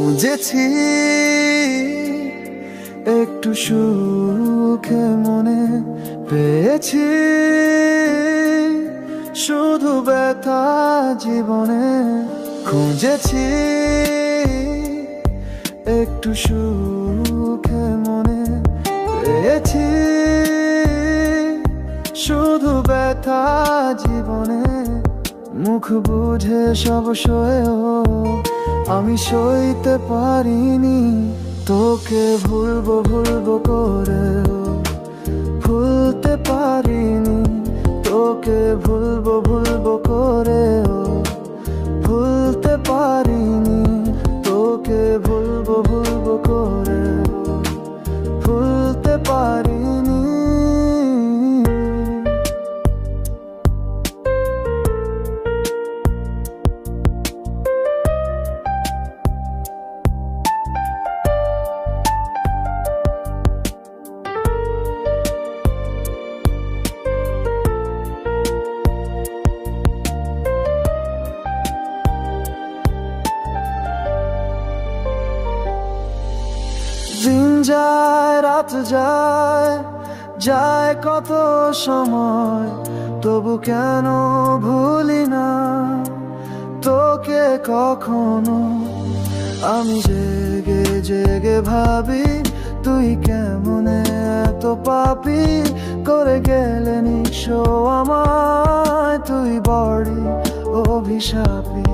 খুঁজেছি একটু সুখে মনে পেয়েছি। শুধু ব্যথা জীবনে খুঁজেছি, একটু সুখে মনে পেয়েছি। শুধু ব্যথা জীবনে মুখ বুঝে সব সয়েও আমি সইতে পারিনি। তোকে ভুলবো ভুলবো করে ভুলতে পারিনি। তোকে ভুলবো যায়, রাত যায় যায় কত সময়, তবু কেন ভুলি না? তোকে কখনো আমি জেগে জেগে ভাবি, তুই কেমন এত পাপি? করে গেলে নিশো আমায়, তুই বড়ি অভিশাপী।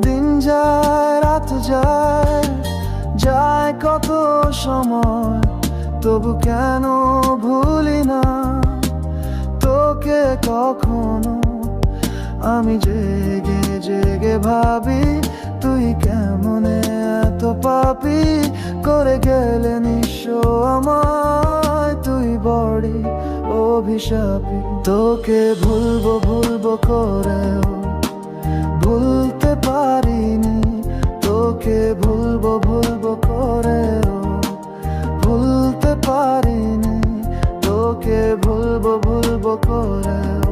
দিন যায়, রাত যায় যায় কত সময়? তবু কেন ভুলি না? তোকে কখনো আমি জেগে জেগে ভাবি, তুই কেমন এত পাপি? করে গেলে নিঃস্ব আমায় তুই বড়ি অভিশাপী। তোকে ভুলবো ভুলবো করেও ভুলতে পারিনি। তোকে ভুলবো ভুলবো করেও ভুলতে পারিনি। তোকে ভুলবো ভুলবো করেও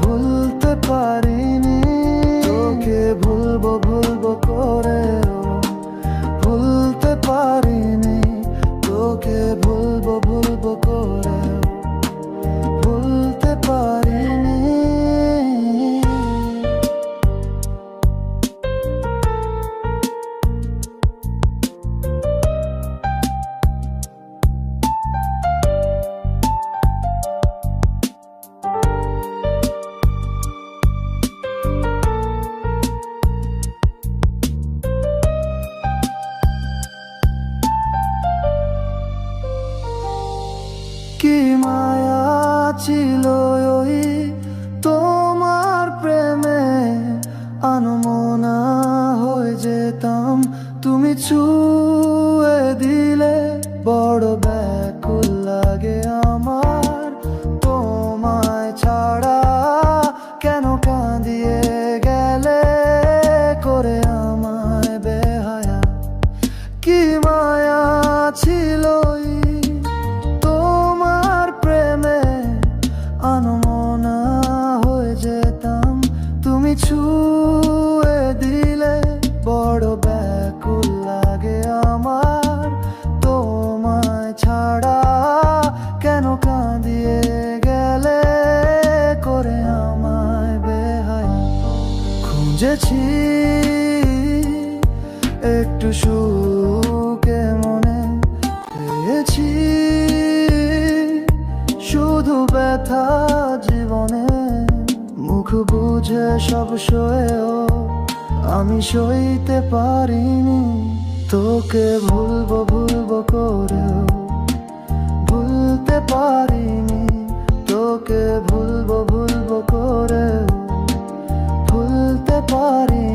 ভুলতে পারিনি। কি মায়া ছিল ওই তোমার প্রেমে? আনমনা হয়ে যেতাম তুমি ছুঁয়ে দিলে বড় খুঁজেছি একটু সুখে মনে পেয়েছি। শুধু ব্যথা জীবনে, মুখ বুঝে সব সয়েও আমি সইতে পারিনি। তোকে ভুলবো ভুলবো করেও ভুলতে পারিনি। তোকে ভুলবো ভুলবো করেও porém.